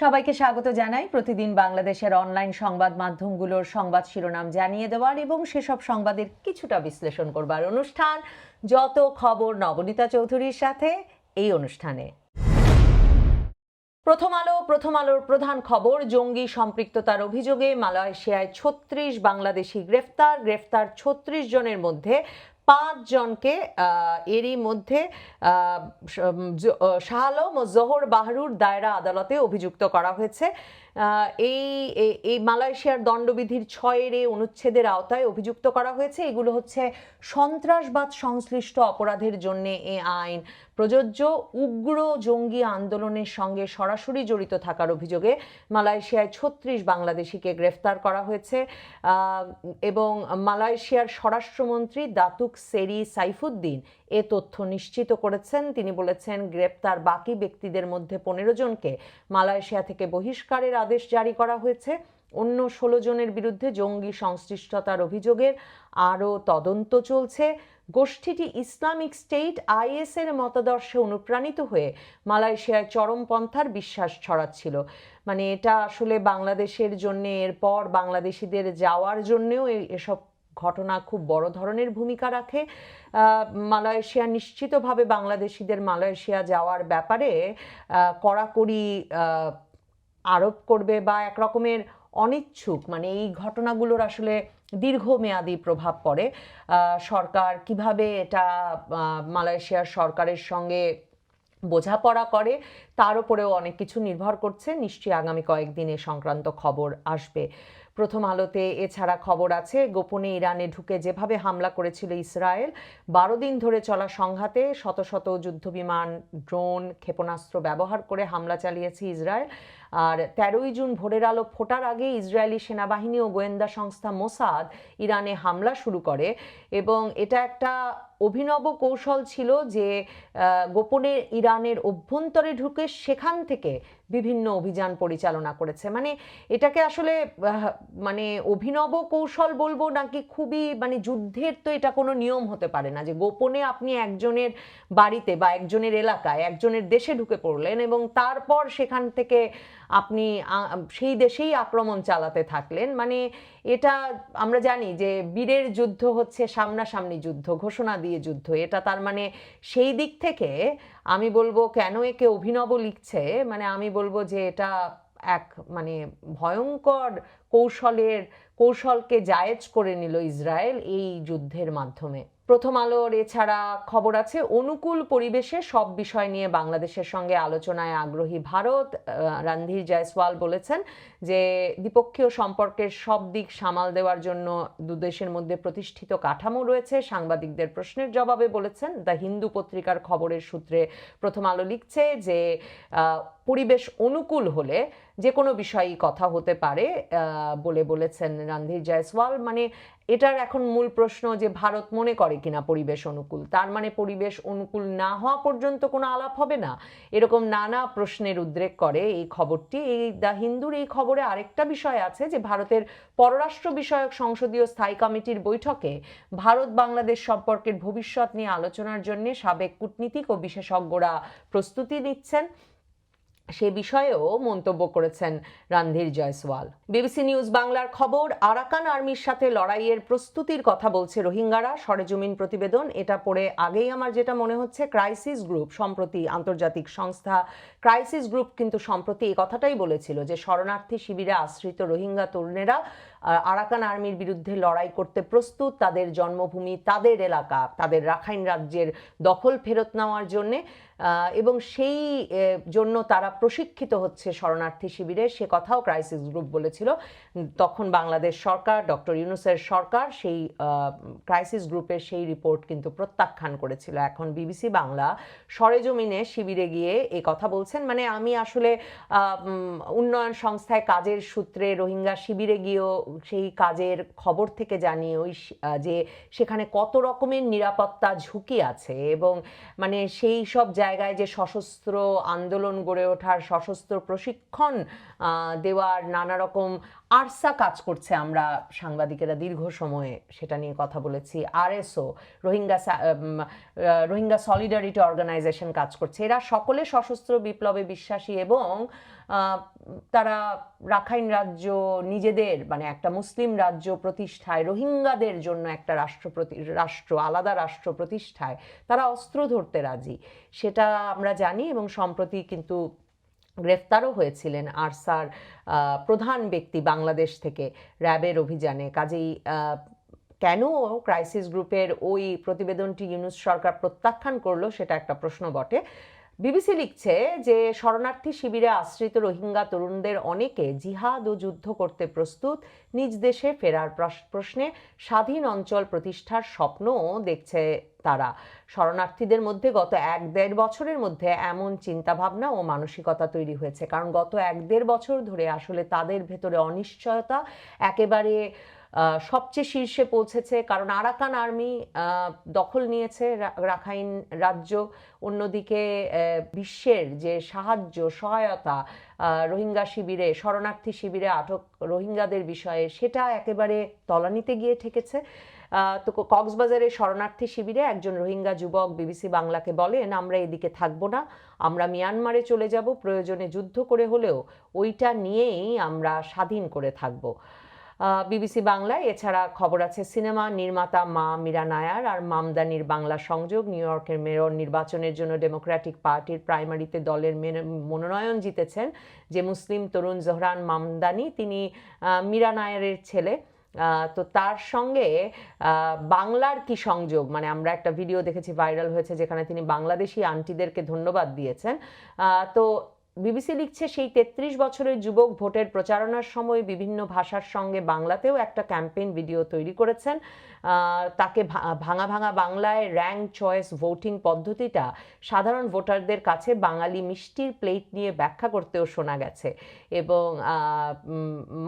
সবাইকে স্বাগত জানাই। প্রতিদিন বাংলাদেশের অনলাইন সংবাদ মাধ্যমগুলোর সংবাদ শিরোনাম জানিয়ে দেওয়ার এবং সেসব সংবাদের কিছুটা বিশ্লেষণ করবার অনুষ্ঠান। যত খবর নবনীতা চৌধুরীর সাথে এই অনুষ্ঠানে। প্রথম আলো, প্রথম আলোর প্রধান খবর, জঙ্গি সম্পৃক্ততার অভিযোগে মালয়েশিয়ায় ছত্রিশ বাংলাদেশি গ্রেফতার গ্রেফতার ছত্রিশ জনের মধ্যে পাঁচ জনকে এরই মধ্যে শাহালম ও জোহর বাহরুর দায়রা আদালতে অভিযুক্ত করা হয়েছে। এই এই- মালয়েশিয়ার দণ্ডবিধির ছয়ের এ অনুচ্ছেদের আওতায় অভিযুক্ত করা হয়েছে। এগুলো হচ্ছে সন্ত্রাসবাদ সংশ্লিষ্ট অপরাধের জন্য এ আইন। প্রযোজ্য উগ্র জঙ্গি আন্দোলনের সঙ্গে সরাসরি জড়িত থাকার অভিযোগে মালয়েশিয়ায় ছত্রিশ বাংলাদেশিকে গ্রেফতার করা হয়েছে। এবং মালয়েশিয়ার স্বরাষ্ট্রমন্ত্রী দাতুক সেরি সাইফুদ্দিন এ তথ্য নিশ্চিত করেছেন। তিনি বলেছেন, গ্রেপ্তার বাকি ব্যক্তিদের মধ্যে পনেরো জনকে মালয়েশিয়া থেকে বহিষ্কারের আদেশ জারি করা হয়েছে। অন্য ষোলো জনের বিরুদ্ধে জঙ্গি সংশ্লিষ্টতার অভিযোগের আরও তদন্ত চলছে। গোষ্ঠীটি ইসলামিক স্টেট আইএস এর মতাদর্শে অনুপ্রাণিত হয়ে মালয়েশিয়ায় চরমপন্থার বিশ্বাস ছড়াচ্ছিল। মানে এটা আসলে বাংলাদেশের জন্য, এরপর বাংলাদেশিদের যাওয়ার জন্যেও এসব ঘটনা খুব বড় ধরনের ভূমিকা রাখে। মালয়েশিয়া নিশ্চিতভাবে বাংলাদেশিদের মালয়েশিয়া যাওয়ার ব্যাপারে কড়াকড়ি আরোপ করবে বা এক রকমের অনিচ্ছুক মানে এই ঘটনাগুলোর আসলে দীর্ঘমেয়াদী প্রভাব পড়ে। সরকার কীভাবে এটা মালয়েশিয়ার সরকারের সঙ্গে বোঝাপড়া করে, তার উপরেও অনেক কিছু নির্ভর করছে। নিশ্চয়ই আগামী কয়েকদিনে সংক্রান্ত খবর আসবে। প্রথম আলোতে এছাড়া খবর আছে, গোপনে ইরানে ঢুকে যেভাবে হামলা করেছিল ইসরায়েল, বারো দিন ধরে চলা সংঘাতে শত শত যুদ্ধবিমান, ড্রোন, ক্ষেপণাস্ত্র ব্যবহার করে হামলা চালিয়েছে ইসরায়েল। আর তেরোই জুন ভোরের আলো ফোটার আগে ইসরায়েলি সেনাবাহিনী ও গোয়েন্দা সংস্থা মোসাদ ইরানে হামলা শুরু করে এবং এটা একটা অভিনব কৌশল ছিল যে গোপনে ইরানের অভ্যন্তরে ঢুকে সেখান থেকে বিভিন্ন অভিযান পরিচালনা করেছে। মানে এটাকে আসলে মানে অভিনব কৌশল বলব নাকি খুবই মানে যুদ্ধের তো এটা কোনো নিয়ম হতে পারে না যে, গোপনে আপনি একজনের বাড়িতে বা একজনের এলাকায় একজনের দেশে ঢুকে পড়লেন এবং তারপর সেখান থেকে আপনি সেই দেশেই আক্রমণ চালাতে থাকলেন। মানে এটা আমরা জানি যে বীরের যুদ্ধ হচ্ছে সামনাসামনি যুদ্ধ, ঘোষণা দিয়ে যুদ্ধ। এটা তার মানে সেই দিক থেকে আমি বলব কেন একে অভিনব লিখছে? মানে আমি বলব যে এটা এক মানে ভয়ঙ্কর কৌশলের, কৌশলকে জায়েজ করে নিল ইসরায়েল এই যুদ্ধের মাধ্যমে। প্রথম আলোর এছাড়া খবর আছে অনুকূল পরিবেশে সব বিষয় নিয়ে বাংলাদেশের সঙ্গে আলোচনায় আগ্রহী ভারত। আহ, রণধীর জয়সওয়াল বলেছেন যে দ্বিপক্ষীয় সম্পর্কের সব দিক সামাল দেওয়ার জন্য দুদেশের মধ্যে প্রতিষ্ঠিত কাঠামো রয়েছে। সাংবাদিকদের প্রশ্নের জবাবে বলেছেন দ্য হিন্দু পত্রিকার খবরের সূত্রে প্রথম আলো লিখছে যে পরিবেশ অনুকূল হলে যে কোনো বিষয়ই কথা হতে পারে বলে বলেছেন রণধীর জয়সওয়াল। মানে এটার এখন মূল প্রশ্ন যে ভারত মনে করে কিনা পরিবেশ অনুকূল? তার মানে পরিবেশ অনুকূল না হওয়া পর্যন্ত কোনো আলাপ হবে না? এরকম নানা প্রশ্নের উদ্রেক করে এই খবরটি। এই দ্য হিন্দুর এই খবরে আরেকটা বিষয় আছে যে ভারতের পররাষ্ট্র বিষয়ক সংসদীয় স্থায়ী কমিটির বৈঠকে ভারত বাংলাদেশ সম্পর্কের ভবিষ্যৎ নিয়ে আলোচনার জন্য সাবেক কূটনীতিক ও বিশেষজ্ঞরা প্রস্তুতি নিচ্ছেন। সে বিষয়েও মন্তব্য করেছেন রণধীর জয়সওয়াল। বিবিসি নিউজ বাংলার খবর, আরাকান আর্মির সাথে লড়াইয়ের প্রস্তুতির কথা বলছে রোহিঙ্গারা। সরেজমিন প্রতিবেদন, এটা পড়ে আগেই আমার যেটা মনে হচ্ছে, ক্রাইসিস গ্রুপ, সম্প্রতি আন্তর্জাতিক সংস্থা ক্রাইসিস গ্রুপ কিন্তু সম্প্রতি এই কথাটাই বলেছিল যে শরণার্থী শিবিরে আশ্রিত রোহিঙ্গা তরুণেরা আরাকান আর্মির বিরুদ্ধে লড়াই করতে প্রস্তুত। তাদের জন্মভূমি, তাদের এলাকা, তাদের রাখাইন রাজ্যের দখল ফেরত নেওয়ার জন্যে এবং সেই জন্য তারা প্রশিক্ষিত হচ্ছে শরণার্থী শিবিরে। সে কথাও ক্রাইসিস গ্রুপ বলেছিল। তখন বাংলাদেশ সরকার, ডক্টর ইউনুসের সরকার সেই ক্রাইসিস গ্রুপের সেই রিপোর্ট কিন্তু প্রত্যাখ্যান করেছিল। এখন বিবিসি বাংলা সরেজমিনে শিবিরে গিয়ে এই কথা বলছেন। মানে আমি আসলে উন্নয়ন সংস্থায় কাজের সূত্রে রোহিঙ্গা শিবিরে গিয়েও সেই কাজের খবর থেকে জানি ওই যে সেখানে কত রকমের নিরাপত্তা ঝুঁকি আছে এবং মানে সেই সব যে সশস্ত্র আন্দোলন গড়ে ওঠার সশস্ত্র প্রশিক্ষণ দেওয়ার নানা রকম আরসা কাজ করছে আমরা সাংবাদিকেরা দীর্ঘ সময়ে সেটা নিয়ে কথা বলেছি। RSO, Rohingya Rohingya solidarity organisation কাজ করছে। এরা সকলে সশস্ত্র বিপ্লবে বিশ্বাসী এবং তারা রাখাইন রাজ্য নিজেদের মানে একটা মুসলিম রাজ্য প্রতিষ্ঠায়, রোহিঙ্গাদের জন্য একটা রাষ্ট্র প্রতি রাষ্ট্র, আলাদা রাষ্ট্র প্রতিষ্ঠায় তারা অস্ত্র ধরতে রাজি। সেটা আমরা জানি এবং সম্প্রতি কিন্তু গ্রেফতারও হয়েছিলেন আরসার প্রধান ব্যক্তি বাংলাদেশ থেকে র্যাবের অভিযানে। কাজেই কেন ক্রাইসিস গ্রুপের ওই প্রতিবেদনটি ইউনুস সরকার প্রত্যাখ্যান করল সেটা একটা প্রশ্ন বটে। বিবিসি লিখছে যে শরণার্থী শিবিরে আশ্রিত রোহিঙ্গা তরুণদের অনেকে জিহাদ ও যুদ্ধ করতে প্রস্তুত। নিজ দেশে ফেরার প্রশ- প্রশ্নে স্বাধীন অঞ্চল প্রতিষ্ঠার স্বপ্নও দেখছে তারা। শরণার্থীদের মধ্যে গত এক দেড় বছরের মধ্যে এমন চিন্তাভাবনা ও মানসিকতা তৈরি হয়েছে। কারণ গত এক দেড় বছর ধরে আসলে তাদের ভেতরে অনিশ্চয়তা, একেবারে সবচেয়ে শীর্ষে পৌঁছেছে, কারণ আরাকান আর্মি দখল নিয়েছে রাখাইন রাজ্য। অন্যদিকে বিশ্বের যে সাহায্য, সহায়তা রোহিঙ্গা শিবিরে, শরণার্থী শিবিরে আটক রোহিঙ্গাদের বিষয়ে, সেটা একেবারে তলানিতে গিয়ে ঠেকেছে। তো কক্সবাজারে শরণার্থী শিবিরে একজন রোহিঙ্গা যুবক বিবিসি বাংলাকে বলেন, আমরা এদিকে থাকব না, আমরা মিয়ানমারে চলে যাব, প্রয়োজনে যুদ্ধ করে হলেও ওইটা নিয়েই আমরা স্বাধীন করে থাকব। বিবিসি বাংলায়। এছাড়া খবর আছে, সিনেমা নির্মাতা মা মীরা নায়ার আর মামদানির বাংলা সংযোগ। নিউ ইয়র্কের মেয়র নির্বাচনের জন্য ডেমোক্রেটিক পার্টির প্রাইমারিতে দলের মেন- মনোনয়ন জিতেছেন যে মুসলিম তরুণ জোহরান মামদানি। তিনি মীরা নায়ারের ছেলে। তো তার সঙ্গে বাংলার কি সংযোগ? মানে আমরা একটা ভিডিও দেখেছি ভাইরাল হয়েছে যেখানে তিনি বাংলাদেশি আন্টিদেরকে ধন্যবাদ দিয়েছেন। তো বিবিসি লিখছে, সেই তেত্রিশ বছরের যুবক ভোটের প্রচারণার সময় বিভিন্ন ভাষার সঙ্গে বাংলাতেও একটা ক্যাম্পেইন ভিডিও তৈরি করেছেন। তাকে ভাঙা ভাঙা বাংলায় র্যাঙ্ক চয়েস ভোটিং পদ্ধতিটা সাধারণ ভোটারদের কাছে বাঙালি মিষ্টির প্লেট নিয়ে ব্যাখ্যা করতেও শোনা গেছে। এবং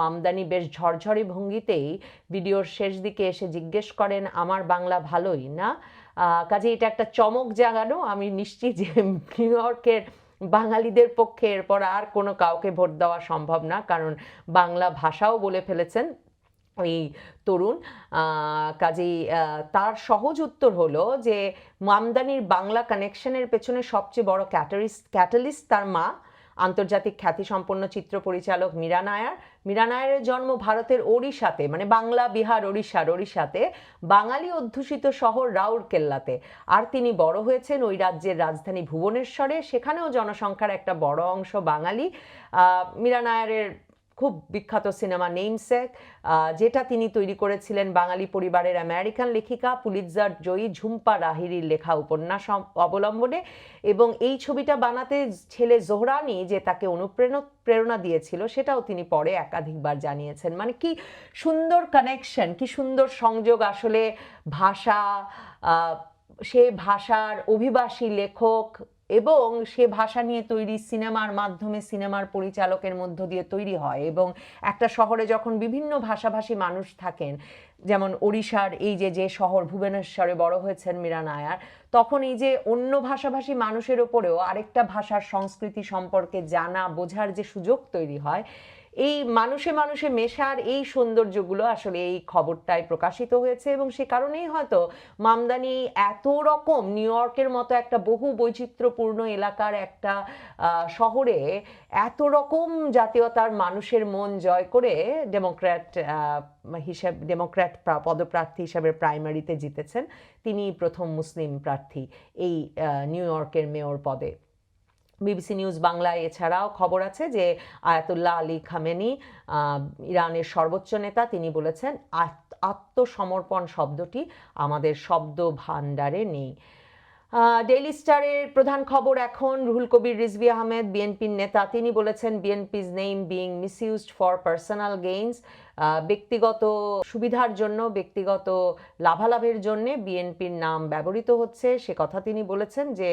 মামদানি বেশ ঝরঝরে ভঙ্গিতেই ভিডিওর শেষ দিকে এসে জিজ্ঞেস করেন, আমার বাংলা ভালোই না? কাজে এটা একটা চমক জাগানো। আমি নিশ্চিত যে নিউ ইয়র্কের বাঙালিদের পক্ষে এরপর আর কোনো কাউকে ভোট দেওয়া সম্ভব না, কারণ বাংলা ভাষাও বলে ফেলেছেন ওই তরুণ। কাজেই তার সহজ উত্তর হলো যে, মামদানির বাংলা কানেকশনের পেছনে সবচেয়ে বড় ক্যাটারিস্ট ক্যাটালিস্ট তার মা আন্তর্জাতিক খ্যাতিসম্পন্ন চিত্র পরিচালক মীরা নায়ার। মীরা নায়ারের জন্ম ভারতের ওড়িশাতে মানে বাংলা, বিহার ওড়িশার ওড়িশাতে বাঙালি অধ্যুষিত শহর রাউরকেল্লাতে। আর তিনি বড় হয়েছেন ওই রাজ্যের রাজধানী ভুবনেশ্বরে। সেখানেও জনসংখ্যার একটা বড় অংশ বাঙালি। মীরা নায়ারের খুব বিখ্যাত সিনেমা নেইমসেক যেটা তিনি তৈরি করেছিলেন বাঙালি পরিবারের আমেরিকান লেখিকা পুলিৎজার জয়ী ঝুম্পা রাহিরির লেখা উপন্যাস অবলম্বনে এবং এই ছবিটা বানাতে ছেলে জোহরানি যে তাকে অনুপ্রেরণা, প্রেরণা দিয়েছিল সেটাও তিনি পরে একাধিকবার জানিয়েছেন। মানে কি সুন্দর কানেকশন কি সুন্দর সংযোগ আসলে ভাষা সে ভাষার অভিবাসী লেখক এবং সে ভাষা নিয়ে তৈরি সিনেমার মাধ্যমে সিনেমার পরিচালকের মধ্য দিয়ে তৈরি হয় এবং একটা শহরে যখন বিভিন্ন ভাষাভাষী মানুষ থাকেন, যেমন ওড়িশার এই যে যে শহর ভুবনেশ্বরে বড় হয়েছেন মীরা নায়ার, তখন এই যে অন্য ভাষাভাষী মানুষের ওপরেও আরেকটা ভাষার সংস্কৃতি সম্পর্কে জানা, বোঝার যে সুযোগ তৈরি হয় এই মানুষে মানুষে মেশার এই সৌন্দর্যগুলো আসলে এই খবরটায় প্রকাশিত হয়েছে এবং সে কারণেই হয়তো মামদানি এত রকম নিউ ইয়র্কের মতো একটা বহু বৈচিত্র্যপূর্ণ এলাকার একটা শহরে এত রকম জাতীয়তার মানুষের মন জয় করে ডেমোক্র্যাট হিসেব ডেমোক্র্যাট পদপ্রার্থী হিসেবে প্রাইমারিতে জিতেছেন। তিনি প্রথম মুসলিম প্রার্থী এই নিউ ইয়র্কের মেয়র পদে। বিবিসি নিউজ বাংলায় এছাড়াও খবর আছে যে আয়াতুল্লাহ আলী খামেনি ইরানের সর্বোচ্চ নেতা, তিনি বলেছেন, আত- আত্মসমর্পণ শব্দটি আমাদের শব্দ ভাণ্ডারে নেই। ডেইলি স্টারের প্রধান খবর এখন, রুহুল কবির, রিজভি আহমেদ, বিএনপির নেতা, তিনি বলেছেন, BNP's name being misused for personal gains. ব্যক্তিগত সুবিধার জন্য, ব্যক্তিগত লাভালাভের জন্য বিএনপির নাম ব্যবহৃত হচ্ছে। সে কথা তিনি বলেছেন যে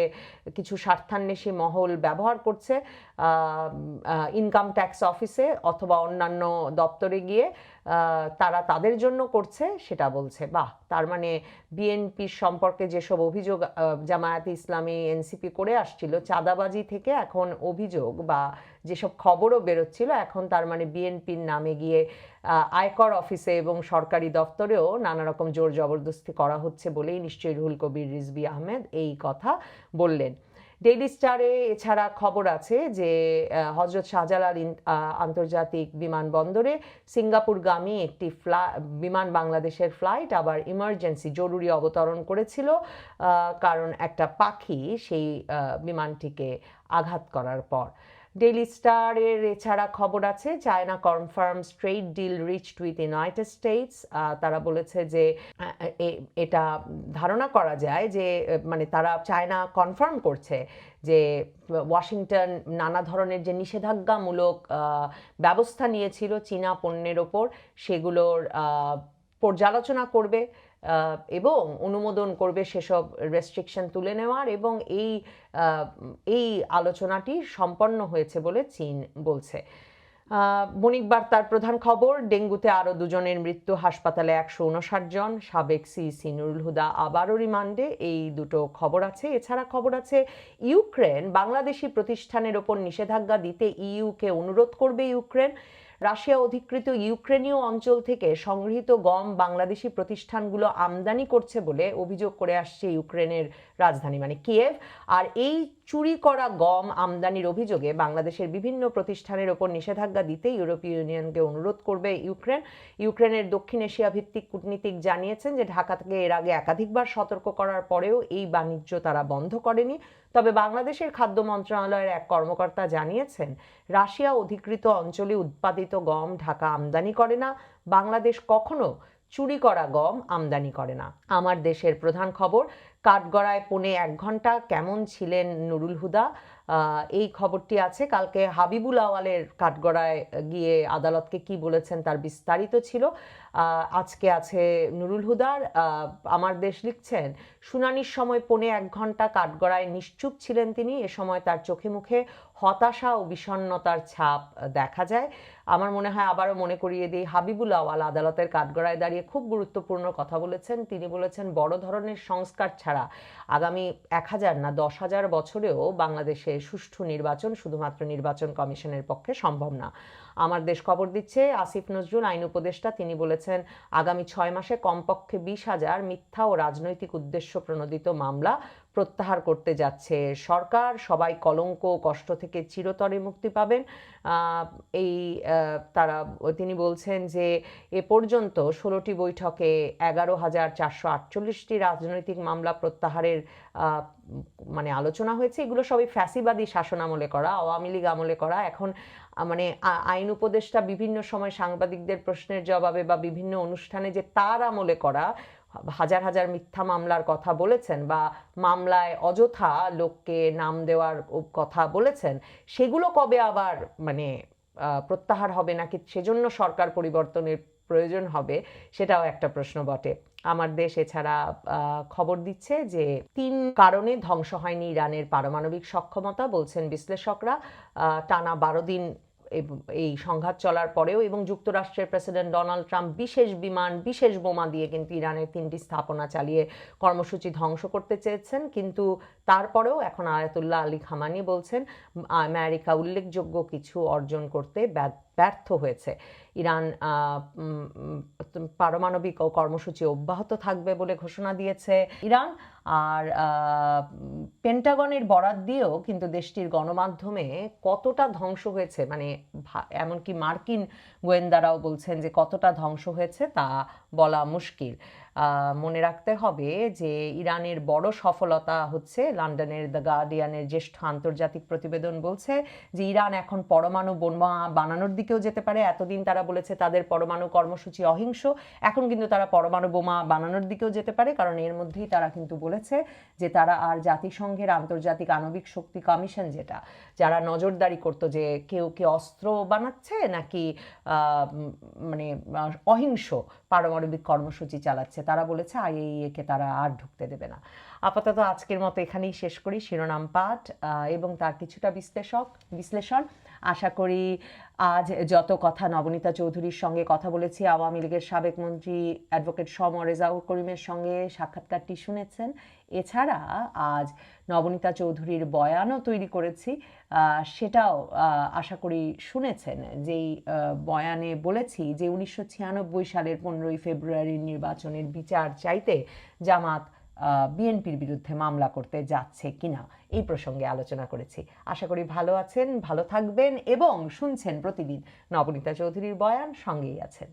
কিছু স্বার্থান্বেষী মহল ব্যবহার করছে ইনকাম ট্যাক্স অফিসে অথবা অন্যান্য দপ্তরে গিয়ে তারা তাদের জন্য করছে, সেটা বলছে। বাহ! তার মানে বিএনপির সম্পর্কে যেসব অভিযোগ জামায়াতে ইসলামী, এনসিপি করে আসছিল, চাঁদাবাজি থেকে এখন অভিযোগ বা যেসব খবরও বেরোচ্ছিল, এখন তার মানে বিএনপির নামে গিয়ে আয়কর অফিসে এবং সরকারি দপ্তরেও নানা রকম জোর জবরদস্তি করা হচ্ছে বলেই নিশ্চয়ই রুহুল কবির রিজভি আহমেদ এই কথা বললেন। ডেইলি স্টারে এছাড়া খবর আছে যে হজরত শাহজালাল আন্তর্জাতিক বিমানবন্দরে সিঙ্গাপুরগামী একটি ফ্লা, বিমান বাংলাদেশের ফ্লাইট আবার ইমার্জেন্সি জরুরি অবতরণ করেছিল কারণ একটা পাখি সেই বিমানটিকে আঘাত করার পর। ডেইলি স্টারের এছাড়া খবর আছে China confirm straight deal reached with United States তারা বলেছে যে এটা ধারণা করা যায় যে মানে তারা চায়না কনফার্ম করছে যে ওয়াশিংটন নানা ধরনের যে নিষেধাজ্ঞামূলক ব্যবস্থা নিয়েছিল চীনা পণ্যের ওপর, সেগুলোর পর্যালোচনা করবে। এবং অনুমোদন করবে সেসব রেস্ট্রিকশন তুলে নেওয়ার এবং এই এই আলোচনাটি সম্পন্ন হয়েছে বলে চীন বলছে। বণিক বার্তার প্রধান খবর, ডেঙ্গুতে আরও দুজনের মৃত্যু, হাসপাতালে একশো উনষাট জন, সাবেক সিইসি নুরুল হুদা আবারও রিমান্ডে, এই দুটো খবর আছে। এছাড়া খবর আছে, ইউক্রেন বাংলাদেশি প্রতিষ্ঠানের ওপর নিষেধাজ্ঞা দিতে ইইউকে অনুরোধ করবে ইউক্রেন। রাশিয়া অধিকৃত ইউক্রেনীয় অঞ্চল থেকে সংগৃহীত গম বাংলাদেশি প্রতিষ্ঠানগুলো আমদানি করছে বলে অভিযোগ করে আসছে ইউক্রেনের রাজধানী মানে কিয়েভ। আর এই চুরি করা গম আমদানির অভিযোগে বাংলাদেশের বিভিন্ন প্রতিষ্ঠানের ওপর নিষেধাজ্ঞা দিতে ইউরোপীয় ইউনিয়নকে অনুরোধ করবে ইউক্রেন। ইউক্রেনের দক্ষিণ এশিয়া ভিত্তিক কূটনীতিক জানিয়েছেন যে ঢাকা থেকে এর আগে একাধিকবার সতর্ক করার পরেও এই বাণিজ্য তারা বন্ধ করেনি। তবে বাংলাদেশের খাদ্য মন্ত্রণালয়ের এক কর্মকর্তা জানিয়েছেন, রাশিয়া অধিকৃত অঞ্চলে উৎপাদিত গম ঢাকা আমদানি করে না। বাংলাদেশ কখনো চুরি করা গম আমদানি করে না। আমার দেশের প্রধান খবর কাঠগড়ায় পৌনে এক ঘণ্টা। কেমন ছিলেন নুরুল হুদা? এই খবরটি আছে। কালকে হাবিবুল আওয়ালের কাঠগড়ায় গিয়ে আদালতকে কি বলেছেন তার বিস্তারিত ছিল। আজকে আছে নুরুল হুদার। আমার দেশ লিখছেন, শুনানির সময় পৌনে এক ঘণ্টা কাঠগড়ায় নিশ্চুপ ছিলেন তিনি। এ সময় তার চোখে মুখে হতাশা ও বিষণ্ণতার ছাপ দেখা যায়। আমার মনে হয় আবারও মনে করিয়ে দিই, হাবিবুল আওয়াল আদালতের কাঠগড়ায় দাঁড়িয়ে খুব গুরুত্বপূর্ণ কথা বলেছেন। তিনি বলেছেন, বড় ধরনের সংস্কার ছাড়া আগামী এক হাজার না দশ হাজার বছরেও বাংলাদেশে সুষ্ঠু নির্বাচন শুধুমাত্র নির্বাচন কমিশনের পক্ষে সম্ভব না। আমার দেশ খবর দিচ্ছে, আসিফ নজরুল, আইন উপদেষ্টা, তিনি বলেছেন, আগামী ছয় মাসে কমপক্ষে বিশ হাজার মিথ্যা ও রাজনৈতিক উদ্দেশ্য প্রণোদিত মামলা প্রত্যাহার করতে যাচ্ছে সরকার। সবাই কলঙ্ক কষ্ট থেকে চিরতরে মুক্তি পাবেন। এই তারা, তিনি বলছেন যে, এ পর্যন্ত ষোলোটি বৈঠকে এগারো হাজার চারশো আটচল্লিশটি রাজনৈতিক মামলা প্রত্যাহারের মানে আলোচনা হয়েছে, এগুলো সবই ফ্যাসিবাদী শাসন আমলে করা, আওয়ামী লীগ আমলে করা। এখন মানে আইন উপদেষ্টা বিভিন্ন সময় সাংবাদিকদের প্রশ্নের জবাবে বা বিভিন্ন অনুষ্ঠানে যে তার আমলে করা, হাজার হাজার মিথ্যা মামলার কথা বলেছেন বা মামলায় অযথা লোককে নাম দেওয়ার কথা বলেছেন, সেগুলো কবে আবার মানে প্রত্যাহার হবে নাকি সেজন্য সরকার পরিবর্তনের প্রয়োজন হবে সেটাও একটা প্রশ্ন বটে। আমার দেশ এছাড়া খবর দিচ্ছে যে তিন কারণে ধ্বংস হয়নি ইরানের পারমাণবিক সক্ষমতা, বলছেন বিশ্লেষকরা। টানা বারো দিন এই সংঘাত চলার পরেও এবং যুক্তরাষ্ট্রের প্রেসিডেন্ট ডোনাল্ড ট্রাম্প বিশেষ বিমান, বিশেষ বোমা দিয়ে কিন্তু ইরানের তিনটি স্থাপনা চালিয়ে কর্মসূচি ধ্বংস করতে চেয়েছেন। কিন্তু তারপরেও এখন আয়াতুল্লাহ আলী খামানি বলছেন, আমেরিকা উল্লেখযোগ্য কিছু অর্জন করতে ব্যর্থ হয়েছে। ইরান পারমাণবিক কর্মসূচি অব্যাহত থাকবে বলে ঘোষণা দিয়েছে। ইরান আর পেন্টাগনের বরাত দিয়েও কিন্তু দেশটির গণমাধ্যমে কতটা ধ্বংস হয়েছে মানে এমনকি মার্কিন গোয়েন্দারাও বলছেন যে কতটা ধ্বংস হয়েছে তা বলা মুশকিল। মনে রাখতে হবে যে ইরানের বড় সফলতা হচ্ছে লন্ডনের দ্য গার্ডিয়ানের জ্যেষ্ঠ আন্তর্জাতিক প্রতিবেদন বলছে যে ইরান এখন পরমাণু বোমা বানানোর দিকেও যেতে পারে। এতদিন তারা বলেছে তাদের পরমাণু কর্মসূচি অহিংস, এখন কিন্তু তারা পরমাণু বোমা বানানোর দিকেও যেতে পারে, কারণ এর মধ্যেই তারা কিন্তু বলেছে যে তারা আর জাতিসংঘের আন্তর্জাতিক আণবিক শক্তি কমিশন যেটা, যারা নজরদারি করতো যে কেউ কি অস্ত্র বানাচ্ছে নাকি মানে অহিংস পারমাণবিক কর্মসূচি চালাচ্ছে। তারা বলেছে, আইএইএ কে তারা আর ঢুকতে দেবে না। আপাতত আজকের মতো এখানেই শেষ করি। শিরোনাম পাঠ এবং তার কিছুটা বিশ্লেষক, বিশ্লেষণ। আশা করি আজ যত কথা নবনীতা চৌধুরীর সঙ্গে কথা বলেছি, আওয়ামী লীগের সাবেক মন্ত্রী অ্যাডভোকেট সম রেজাউল করিমের সঙ্গে সাক্ষাৎকারটি শুনেছেন। এছাড়া আজ নবনীতা চৌধুরীর বয়ানও তৈরি করেছি সেটাও আশা করি শুনেছেন। যেই বয়ানে বলেছি যে উনিশশো ছিয়ানব্বই সালের পনেরোই ফেব্রুয়ারির নির্বাচনের বিচার চাইতে জামাত বিএনপির বিরুদ্ধে মামলা করতে যাচ্ছে কিনা এই প্রসঙ্গে আলোচনা করেছি। আশা করি ভালো আছেন, ভালো থাকবেন এবং শুনছেন প্রতিদিন নবনীতা চৌধুরীর বয়ান, সঙ্গেই আছেন।